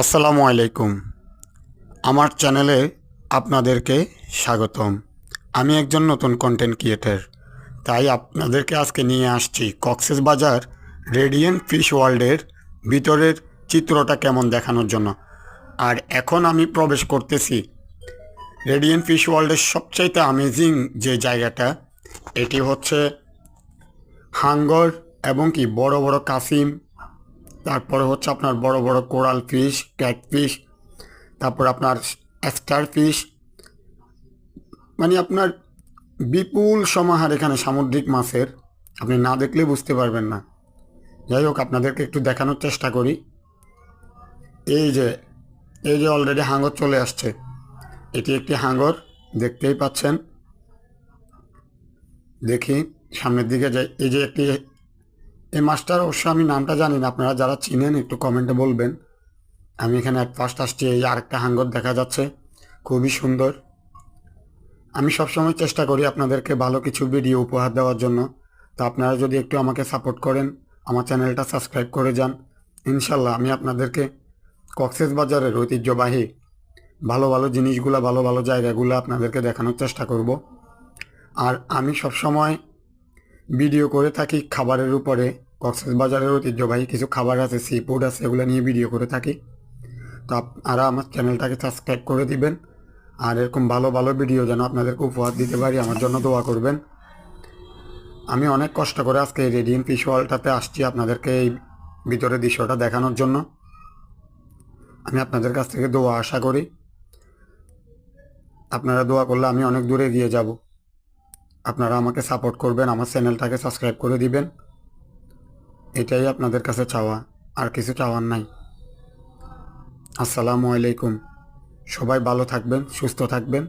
আসসালামু আলাইকুম। আমার চ্যানেলে আপনাদেরকে স্বাগতম। আমি একজন নতুন কন্টেন্ট ক্রিয়েটার তাই আপনাদেরকে আজকে নিয়ে আসছি কক্সেস বাজার রেডিয়েন্ট ফিশ ওয়ার্ল্ডের ভিতরের চিত্রটা কেমন দেখানোর জন্য। আর এখন আমি প্রবেশ করতেছি রেডিয়েন্ট ফিশ ওয়ার্ল্ডের সবচাইতে আমেজিং যে জায়গাটা, এটি হচ্ছে হাঙ্গর এবং কি বড় বড় কাসিম তারপরে হচ্ছে আপনার বড় বড় কোরাল ফিশ ক্যাট ফিশ তারপর আপনার স্টার ফিশ। মানে আপনার বিপুল সমাহার এখানে সামুদ্রিক মাছের, আপনি না দেখলে বুঝতে পারবেন না। যাই হোক, আপনাদেরকে একটু দেখানোর চেষ্টা করি। এই যে এই যে অলরেডি হাঙ্গর চলে আসছে। এটি একটি হাঙ্গর, দেখতেই পাচ্ছেন। দেখি, সামনের দিকে যাই এই যে একটি এই মাছটার অবশ্য আমি নামটা জানি না, আপনারা যারা চিনেন একটু কমেন্টে বলবেন। আমি এখানে এক ফার্স্ট আসছি, এই আরেকটা হাঙ্গর দেখা যাচ্ছে, খুবই সুন্দর। আমি সবসময় চেষ্টা করি আপনাদেরকে ভালো কিছু ভিডিও উপহার দেওয়ার জন্য। তো আপনারা যদি একটু আমাকে সাপোর্ট করেন, আমার চ্যানেলটা সাবস্ক্রাইব করে যান। ইনশাল্লাহ আমি আপনাদেরকে কক্সেস বাজারের ঐতিহ্যবাহী ভালো ভালো জিনিসগুলো, ভালো ভালো জায়গাগুলো আপনাদেরকে দেখানোর চেষ্টা করব। আর আমি সবসময় ভিডিও করে থাকি খাবারের উপরে। কক্সেস বাজারের ঐতিহ্যবাহী কিছু খাবার আছে সি ফুড আছে, এগুলো নিয়ে ভিডিও করে থাকি। তো আপনারা আমার চ্যানেলটাকে সাবস্ক্রাইব করে দিবেন। আর এরকম ভালো ভালো ভিডিও যেন আপনাদেরকে উপহার দিতে পারি, আমার জন্য দোয়া করবেন। আমি অনেক কষ্ট করে আজকে এই রেডিয়েন্ট ফিশ ওয়ালটাতে আসছি আপনাদেরকে এই ভিতরের দৃশ্যটা দেখানোর জন্য। আমি আপনাদের কাছ থেকে দোয়া আশা করি। আপনারা দোয়া করলে আমি অনেক দূরে এগিয়ে যাব। আপনারা আমাকে সাপোর্ট করবেন, আমার চ্যানেলটাকে সাবস্ক্রাইব করে দিবেন। এটাই আপনাদের কাছে চাওয়া, আর কিছু চাওয়ার নাই। আসসালামু আলাইকুম। সবাই ভালো থাকবেন, সুস্থ থাকবেন।